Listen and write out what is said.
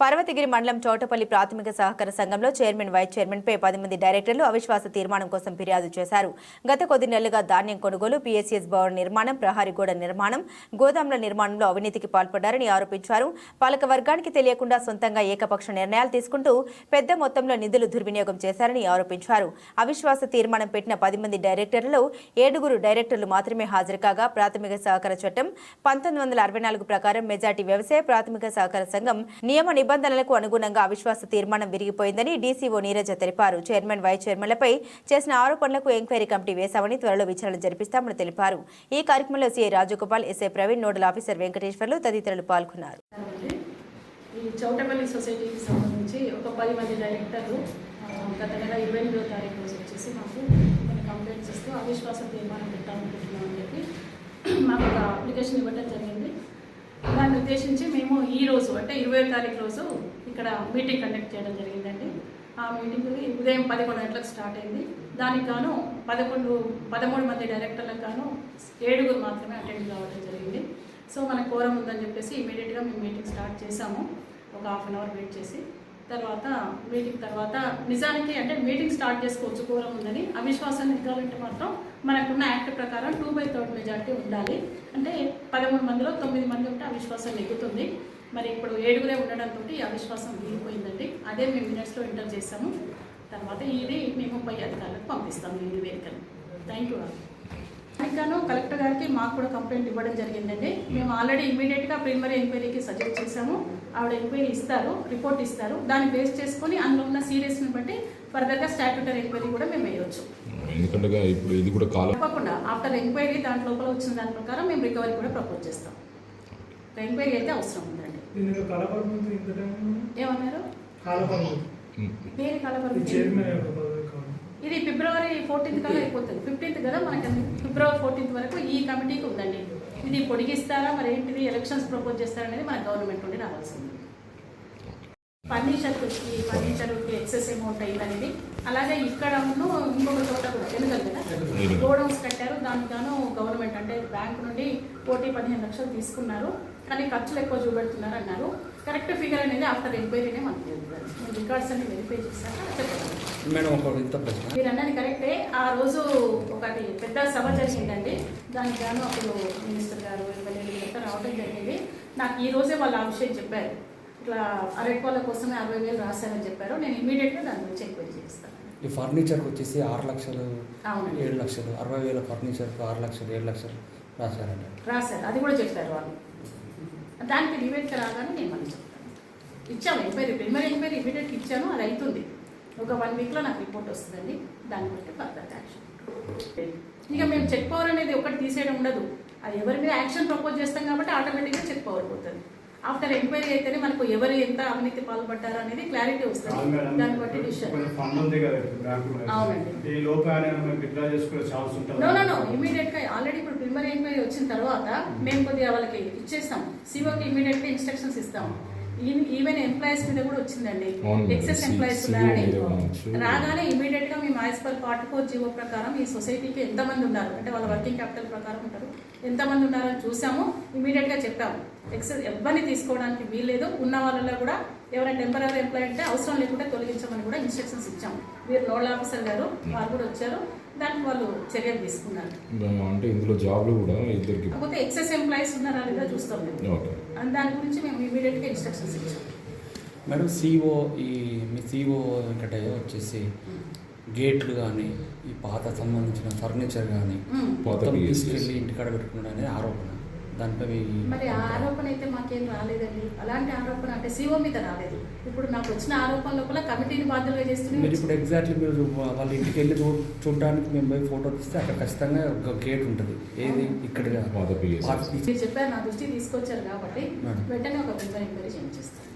పర్వతగిరి మండలం చోటపల్లి ప్రాథమిక సహకార సంఘంలో చైర్మన్ వైస్ చైర్మన్ పై పది మంది డైరెక్టర్లు అవిశ్వాస తీర్మానం కోసం ఫిర్యాదు చేశారు. గత కొద్ది నెలలుగా ధాన్యం కొనుగోలు పీఎస్ఎస్ భవన నిర్మాణం ప్రహారీ గోడ నిర్మాణం గోదాముల నిర్మాణంలో అవినీతికి పాల్పడ్డారని ఆరోపించారు. పాలక వర్గానికి తెలియకుండా సొంతంగా ఏకపక్ష నిర్ణయాలు తీసుకుంటూ పెద్ద మొత్తంలో నిధులు దుర్వినియోగం చేశారని ఆరోపించారు. అవిశ్వాస తీర్మానం పెట్టిన పది మంది డైరెక్టర్లలో ఏడుగురు డైరెక్టర్లు మాత్రమే హాజరు కాగా ప్రాథమిక సహకార చట్టం పంతొమ్మిది వందల అరవై నాలుగు ప్రకారం మెజార్టీ వ్యవసాయ ప్రాథమిక సహకార సంఘం నియమ నిబంధనలకు అనుగుణంగా అవిశ్వాస తీర్మానం విరిగిపోయిందని డీసీఓ నీరజ తెలిపారు. చైర్మన్ వైస్ చైర్మన్లపై చేసిన ఆరోపణలకు ఎంక్వైరీ కమిటీ వేశామని త్వరలో విచారణ జరిపిస్తామని తెలిపారు. ఈ కార్యక్రమంలో CI Rajagopal SI Praveen nodal officer Venkateswarlu తదితరులు పాల్గొన్నారు. ఈ చౌటపల్లి సొసైటీకి సంబంధించి ఒక పది మంది డైరెక్టర్లు గత నెల ఇరవై ఎనిమిదో తారీఖు రోజు వచ్చేసి మాకు కొన్ని కంప్లైంట్స్ ఇస్తూ అవిశ్వాస తీర్మానం పెట్టాలనుకుంటున్నామని చెప్పి మాకు ఒక అప్లికేషన్ ఇవ్వడం జరిగింది. దాన్ని ఉద్దేశించి మేము ఈ రోజు అంటే ఇరవై తారీఖు రోజు ఇక్కడ మీటింగ్ కండక్ట్ చేయడం జరిగిందండి. ఆ మీటింగ్ ఉదయం పదకొండు గంటలకు స్టార్ట్ అయింది. దానికి గాను పదకొండు పదమూడు మంది డైరెక్టర్లకు గాను ఏడుగురు మాత్రమే అటెండ్ కావడం జరిగింది. సో మన కోరం ఉందని చెప్పేసి ఇమీడియట్గా మేము మీటింగ్ స్టార్ట్ చేసాము ఒక హాఫ్ అన్ అవర్ వెయిట్ చేసి. తర్వాత మీటింగ్ తర్వాత నిజానికి అంటే మీటింగ్ స్టార్ట్ చేసుకోవచ్చు కోరం ఉందని అవిశ్వాసం నెగ్గాలంటే మాత్రం మనకున్న యాక్ట్ ప్రకారం టూ బై థర్డ్ మెజార్టీ ఉండాలి. అంటే పదమూడు మందిలో తొమ్మిది మంది ఉంటే అవిశ్వాసం నెగ్గుతుంది. మరి ఇప్పుడు ఏడుగురే ఉండడంతో ఈ అవిశ్వాసం వీగిపోయిందండి అదే మేము మినిట్స్లో ఎంటర్ చేసాము తర్వాత ఇది మేము పై అధికారులకు పంపిస్తాము ఈ నివేదికను థ్యాంక్ యూ ఇంకాను కలెక్టర్ గారికి మాకు కూడా కంప్లైంట్ ఇవ్వడం జరిగిందండి. మేము ఆల్రెడీ ఇమీడియట్గా ప్రిలిమరీ ఎంక్వైరీకి సజెస్ట్ చేశాము. ఆవిడ ఎంక్వైరీ ఇస్తారు రిపోర్ట్ ఇస్తారు. దాన్ని బేస్ చేసుకొని అందులో ఉన్న సీరియస్ని బట్టి ఫర్దర్గా స్టాట్యూటరీ ఎంక్వైరీ కూడా మేము వేయవచ్చు ఎందుకంటే ఇప్పుడు ఇది కూడా కాలం తప్పకుండా. ఆఫ్టర్ ఎంక్వైరీ దాంట్ లోపల వచ్చిన దాని ప్రకారం మేము రికవరీ కూడా ప్రపోజ్ చేస్తాం. ఎంక్వైరీ అయితే అవసరం ఉందండి. దీనికి కాలపరిమితి ఇంత టైం ఉంది? ఏమన్నారు? కాలపరిమితి. దేని ఇది ఇది ఫిబ్రవరి ఫోర్టీన్త్ కల్లా అయిపోతుంది. ఫిఫ్టీన్త్ కదా మనకి ఫిబ్రవరి ఫోర్టీన్త్ వరకు ఈ కమిటీకి ఉందండి. ఇది పొడిగిస్తారా? మరి ఏంటిది? ఎలక్షన్స్ ప్రపోజ్ చేస్తారనేది మన గవర్నమెంట్ నుండి రావాల్సింది. ఫర్నిచర్కి వచ్చి ఫర్నిచర్కి ఎక్సెస్ అమౌంట్ అయిందనేది. అలాగే ఇక్కడ ఉన్ను ఇంకొక చోట కూడా ఎందుకంటే కదా? గోడౌన్స్ కట్టారు. దానికి గాను గవర్నమెంట్ అంటే బ్యాంక్ నుండి కోటి పదిహేను లక్షలు తీసుకున్నారు. కానీ ఖర్చులు ఎక్కువ చూపెడుతున్నారు అన్నారు. కరెక్ట్ ఫిగర్ అనేది ఆఫ్టర్ ఎంక్వైరీనే మనకు రికార్డ్స్ అన్ని వెరిఫై చేశాక మేడం ఒక ఇంత ప్రశ్న. మీరు అన్నది కరెక్టే. ఆ రోజు ఒకటి పెద్ద సభ జరిగిందండి. దానికి గాను అప్పుడు మినిస్టర్ గారు ఎమ్మెల్యేలు రావడం జరిగింది. నాకు ఈ రోజే వాళ్ళు ఆ విషయం చెప్పారు. ఇట్లా అరటి వాళ్ళ కోసమే అరవై వేలు రాశారని చెప్పారు. నేను ఇమీడియట్గా దాని గురించి ఎంక్వైరీ చేస్తాను. ఈ ఫర్నిచర్కి వచ్చేసి ఆరు లక్షలు అవునండి. ఏడు లక్షలు అరవై వేల ఫర్నిచర్కి ఆరు లక్షలు ఏడు లక్షలు రాశారంట రాశారు. అది కూడా చెప్పారు వాళ్ళు. దానికి నివేదిక రాగానే నేను మళ్ళీ చెప్తాను. ఇచ్చాము ఎంక్వైరీ ప్రిలిమరీ ఎంక్వైరీ ఇమీడియట్గా ఇచ్చాను అది అవుతుంది ఒక వన్ వీక్లో నాకు రిపోర్ట్ వస్తుందండి. దాన్ని బట్టి ఫర్దర్ యాక్షన్ ఇక మేము చెక్ పవర్ అనేది ఒకటి తీసేయడం ఉండదు. అది ఎవరి మీద యాక్షన్ ప్రపోజ్ చేస్తాం కాబట్టి ఆటోమేటిక్గా చెక్ పవర్ పోతుంది. ఆఫ్టర్ ఎంక్వైరీ అయితేనే మనకు ఎవరు ఎంత అవినీతి పాల్పడ్డారు అనేది క్లారిటీ వస్తుంది. దాన్ని బట్టి. అవునండి. ఇమీడియట్గా ఆల్రెడీ ఇప్పుడు ప్రిలిమరీ ఎంక్వైరీ వచ్చిన తర్వాత మేము కొద్దిగా వాళ్ళకి ఇచ్చేస్తాం. సిఓకి ఇమీడియట్గా ఇన్స్ట్రక్షన్స్ ఇస్తాం. ఈ- ఈవెన్ ఎంప్లాయీస్ మీద కూడా వచ్చిందండి. ఎక్సెస్ ఎంప్లాయీస్ CEO ఉన్నారని. రాగానే ఇమీడియట్గా మేము as per forty four GO ప్రకారం ఈ సొసైటీకి ఎంతమంది ఉన్నారు? అంటే వాళ్ళ వర్కింగ్ క్యాపిటల్ ప్రకారం ఉంటారు. ఎంతమంది ఉన్నారని చూసాము. ఇమీడియట్గా చెప్పాము. ఎక్సెస్ ఎవరిని తీసుకోవడానికి వీల్లేదు. ఉన్న వాళ్ళలో కూడా ఎవరైనా టెంపరీ ఎంప్లాయ్ అంటే అవసరం లేకుండా తొలగించమని కూడా ఇన్స్ట్రక్షన్స్ ఇచ్చాము. వీరు నోడల్ ఆఫీసర్ గారు వారు కూడా వచ్చారు. దానికి వాళ్ళు చర్యలు తీసుకున్నారు. అంటే ఇందులో జాబ్లు కూడా ఇద్దరికి కాకపోతే ఎక్సెస్ ఎంప్లాయీస్ ఉన్నారా లేదా చూస్తాం మేము. ఓకే. అండ్ దాని గురించి మేము ఇమీడియట్గా ఇన్స్ట్రక్షన్స్ ఇచ్చాం. మేడం సిఓ ఈ మీ సిఓ వెంకటయ్య వచ్చేసి గేట్లు కానీ ఈ పాత సంబంధించిన ఫర్నిచర్ కానీ మొత్తం. తీసుకెళ్ళి ఇంటికాడ పెట్టుకున్నాడు అనేది ఆరోపణ. దానిపై మరి ఆ ఆరోపణ అయితే మాకేం రాలేదండి. అలాంటి ఆరోపణ అంటే సిఓ మీద రాలేదు. ఇప్పుడు నాకు వచ్చిన ఆరోపణ లోపల కమిటీని బాధ్యులుగా మీరు చేస్తున్నారు ఇప్పుడు ఎగ్జాక్ట్లీ మీరు వాళ్ళ ఇంటికి వెళ్ళి చూ చూడడానికి మేము పోయి ఫోటో తీస్తే అక్కడ ఖచ్చితంగా ఒక గేట్ ఉంటుంది. ఏది ఇక్కడ. మీరు చెప్పారు నా దృష్టి తీసుకొచ్చారు కాబట్టి. వెంటనే ఒక ప్రిపేర్ ఎంక్వైరీ చేయించేస్తాను.